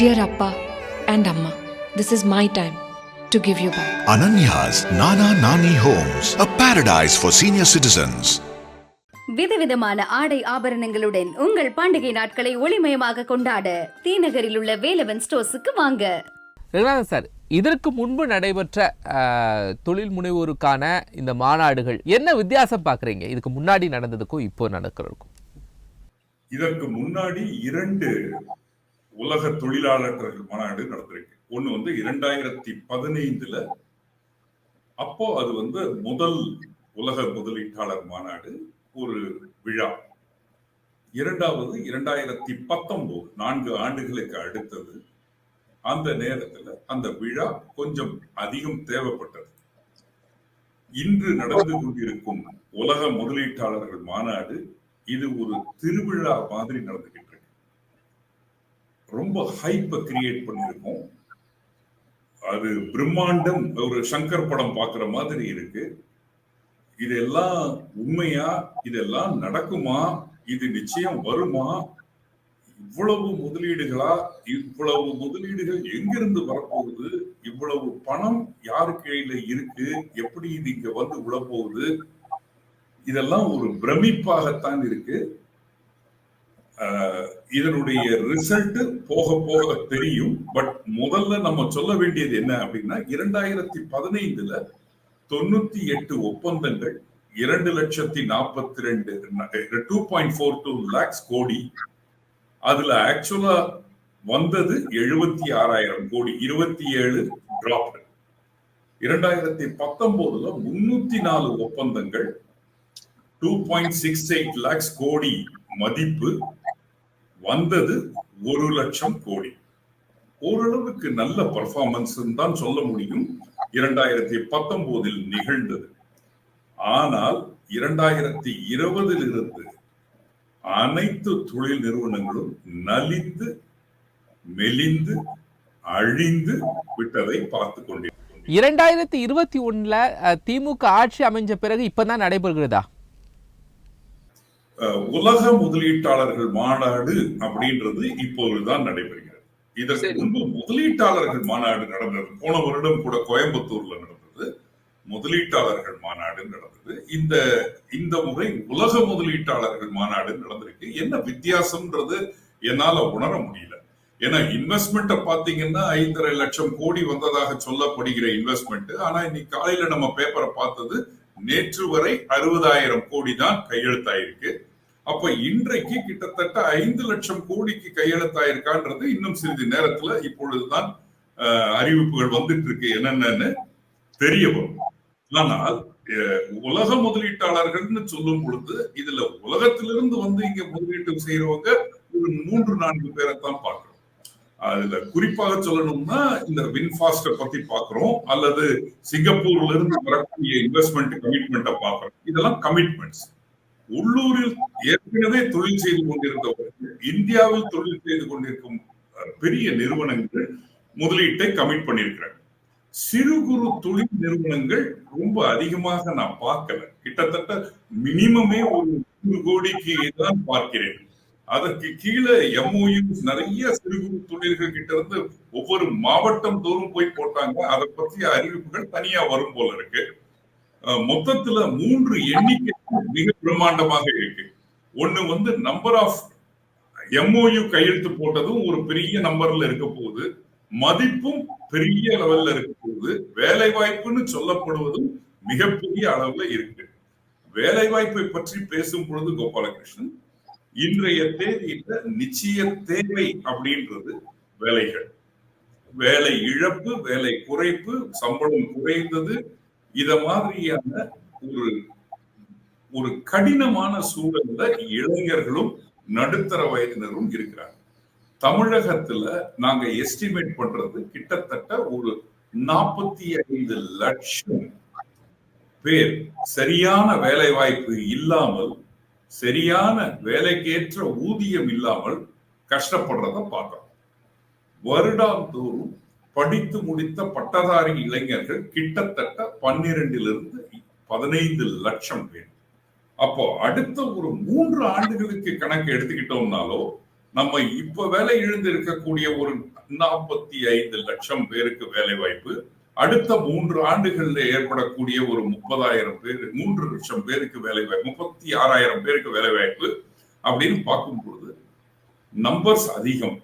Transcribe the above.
Dear Appa and Amma, this is my time to give you back. Ananya's Nana Nani Homes, a paradise for senior citizens. விதவிதமான ஆடை ஆபரணங்களுடன் உங்கள் பண்டிகை நாட்களை ஒளிமயமாக கொண்டாட தீநகரில் உள்ள வேலவன் ஸ்டோர்ஸுக்கு வாங்க ரங்கநாதன் சார் இதற்கு முன்பு நடைபெற்ற தொழில் முனைவோருக்கான இந்த மாநாடுகள் என்ன வித்தியாசம் பார்க்குறீங்க இதுக்கு முன்னாடி நடந்ததுக்கும் இப்போ நடக்கிறதுக்கும் இதற்கு முன்னாடி இரண்டு உலக தொழிலாளர்கள் மாநாடு நடந்திருக்கு. ஒண்ணு வந்து இரண்டாயிரத்தி பதினைந்துல அப்போ அது வந்து முதல் உலக முதலீட்டாளர் மாநாடு ஒரு விழா. இரண்டாவது இரண்டாயிரத்தி பத்தொன்பது நான்கு ஆண்டுகளுக்கு அடுத்தது அந்த நேரத்துல அந்த விழா கொஞ்சம் அதிகம் தேவைப்பட்டது. இன்று நடந்து கொண்டிருக்கும் உலக முதலீட்டாளர்கள் மாநாடு இது ஒரு திருவிழா மாதிரி நடந்துகிட்டு ரொம்ப ஹைப்பை கிரியேட் பண்ணியிருக்கோம். அது பிரம்மாண்டம் ஒரு சங்கர் படம் பார்க்குற மாதிரி இருக்கு. இதெல்லாம் உண்மையா? இதெல்லாம் நடக்குமா? இது நிச்சயம் வருமா? இவ்வளவு முதலீடுகளா? இவ்வளவு முதலீடுகள் எங்கிருந்து வரப்போகுது? இவ்வளவு பணம் யாரு கையில இருக்கு? எப்படி இது இங்க வந்து விழப்போகுது இதெல்லாம் ஒரு பிரமிப்பாகத்தான் இருக்கு. இதனுடைய ரிசல்ட் போக போக தெரியும். பட் முதல்ல நம்ம சொல்ல வேண்டியது என்ன அப்படின்னா இரண்டாயிரத்தி பதினைந்துல தொண்ணூத்தி எட்டு ஒப்பந்தங்கள் இரண்டு லட்சத்தி நாற்பத்தி ரெண்டு two point four two lakhs கோடி. அதுல ஆக்சுவலா வந்தது எழுபத்தி ஆறாயிரம் கோடி இருபத்தி ஏழு டிராப் இரண்டாயிரத்தி பத்தொன்பதுல முன்னூத்தி நாலு ஒப்பந்தங்கள் two point six eight lakhs கோடி மதிப்பு. வந்தது ஒரு லட்சம் கோடி. ஓரளவுக்கு நல்ல பர்ஃபார்மன்ஸ் தான் சொல்ல முடியும். இரண்டாயிரத்தி பத்தொன்பதில் நிகழ்ந்தது. ஆனால் இரண்டாயிரத்தி இருபதில் இருந்து அனைத்து தொழில் நிறுவனங்களும் நலிந்து மெலிந்து அழிந்து விட்டதை பார்த்து கொண்டிருக்கிறோம். இரண்டாயிரத்தி இருபத்தி ஒண்ணுல அஹ், திமுக ஆட்சி அமைஞ்ச பிறகு இப்பதான் நடைபெறுகிறதா? உலக முதலீட்டாளர்கள் மாநாடு அப்படின்றது இப்பொழுதுதான் நடைபெறுகிறது. இதற்கு. முன்பு முதலீட்டாளர்கள் மாநாடு நடந்தது. போன வருடம் கூட கோயம்புத்தூர்ல நடந்தது. முதலீட்டாளர்கள் மாநாடு நடந்தது. இந்த இந்த முறை உலக முதலீட்டாளர்கள் மாநாடு நடந்திருக்கு. என்ன வித்தியாசம்ன்றது என்னால உணர முடியல. ஏன்னா இன்வெஸ்ட்மெண்ட்டை பாத்தீங்கன்னா ஐந்தரை லட்சம் கோடி வந்ததாக சொல்லப்படுகிற இன்வெஸ்ட்மெண்ட் ஆனா இன்னைக்கு காலையில நம்ம பேப்பரை பார்த்தது நேற்று வரை அறுபதாயிரம் கோடி தான் கையெழுத்தாயிருக்கு. அப்ப இன்றைக்கு கிட்டத்தட்ட ஐந்து லட்சம் கோடிக்கு கையெழுத்தாயிருக்கான்றது இன்னும் சிறிது நேரத்துல இப்பொழுதுதான் அறிவிப்புகள் வந்துட்டு இருக்கு என்னென்னு தெரிய வரும். ஆனால் உலக முதலீட்டாளர்கள்னு சொல்லும் பொழுது இதுல உலகத்திலிருந்து வந்து இங்க முதலீட்டு செய்யறவங்க ஒரு மூன்று நான்கு பேரைத்தான் பார்க்கிறோம். அதுல குறிப்பாக சொல்லணும்னா இந்த வின்ஃபாஸ்ட பத்தி பாக்குறோம் அல்லது சிங்கப்பூர்ல இருந்து வரக்கூடிய இன்வெஸ்ட்மெண்ட் கமிட்மெண்ட்டை பாக்குறோம் இதெல்லாம் கமிட்மெண்ட்ஸ் உள்ளூரில் ஏற்கனவே தொழில் செய்து கொண்டிருந்தவர்கள் இந்தியாவில் தொழில் செய்து கொண்டிருக்கும் பெரிய நிறுவனங்கள் முதலீட்டை கமிட் பண்ணியிருக்கிறாங்க. சிறு குறு தொழில் நிறுவனங்கள் ரொம்ப அதிகமாக நான் பார்க்கல. கிட்டத்தட்ட மினிமமே ஒரு நூறு கோடிக்கு தான் பார்க்கிறேன். அதற்கு கீழே எம்ஓயு நிறைய சிறு குறு தொழில்கள் கிட்ட இருந்து ஒவ்வொரு மாவட்டம் தோறும் போய் போட்டாங்க. அதை பற்றிய அறிவிப்புகள் தனியா வரும் போல இருக்கு. மொத்தத்துல மூன்று எண்ணிக்கை மிக பிரம்மாண்டமாக இருக்கு. ஒண்ணு வந்து நம்பர் ஆஃப் எம்ஓயு கையெழுத்து போட்டதும் ஒரு பெரிய நம்பர்ல இருக்க போகுது. மதிப்பும் பெரிய லெவல்ல இருக்க போகுது. வேலை வாய்ப்புன்னு சொல்லப்படுவதும் மிகப்பெரிய அளவுல இருக்கு. வேலை வாய்ப்பை பற்றி பேசும் பொழுது கோபாலகிருஷ்ணன் இன்றைய தேதியில நிச்சய தேவை அப்படின்றது வேலைகள். வேலை இழப்பு வேலை குறைப்பு சம்பளம் குறைந்தது இத மாதிரியான ஒரு ஒரு கடினமான சூழல்ல இளைஞர்களும் நடுத்தர வயதினரும் இருக்கிறாங்க. தமிழகத்துல நாங்க எஸ்டிமேட் பண்றது கிட்டத்தட்ட ஒரு நாற்பத்தி ஐந்து லட்சம் பேர் சரியான வேலை வாய்ப்பு இல்லாமல் சரியான வேலைக்கேற்ற ஊதியம் இல்லாமல் கஷ்டப்படுறத பார்க்கிறோம் வருடாந்தோறும் படித்து முடித்த பட்டதாரி இளைஞர்கள் கிட்டத்தட்ட பன்னிரெண்டிலிருந்து பதினைந்து லட்சம் பேர். அப்போ அடுத்த ஒரு மூன்று ஆண்டுகளுக்கு கணக்கு எடுத்துக்கிட்டோம்னாலோ நம்ம இப்ப வேலை இழந்து இருக்கக்கூடிய ஒரு நாற்பத்தி ஐந்து லட்சம் பேருக்கு வேலை வாய்ப்பு அடுத்த மூன்று ஆண்டுகள்ல ஏற்படக்கூடிய ஒரு முப்பதாயிரம் பேர் மூன்று லட்சம் பேருக்கு வேலை வாய்ப்பு முப்பத்தி ஆறாயிரம் பேருக்கு வேலை வாய்ப்பு அப்படின்னு பார்க்கும் பொழுது நம்பர்ஸ் அதிகம்.